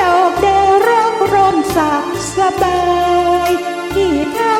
ดอกเดรักร่มสักสบายที่ทั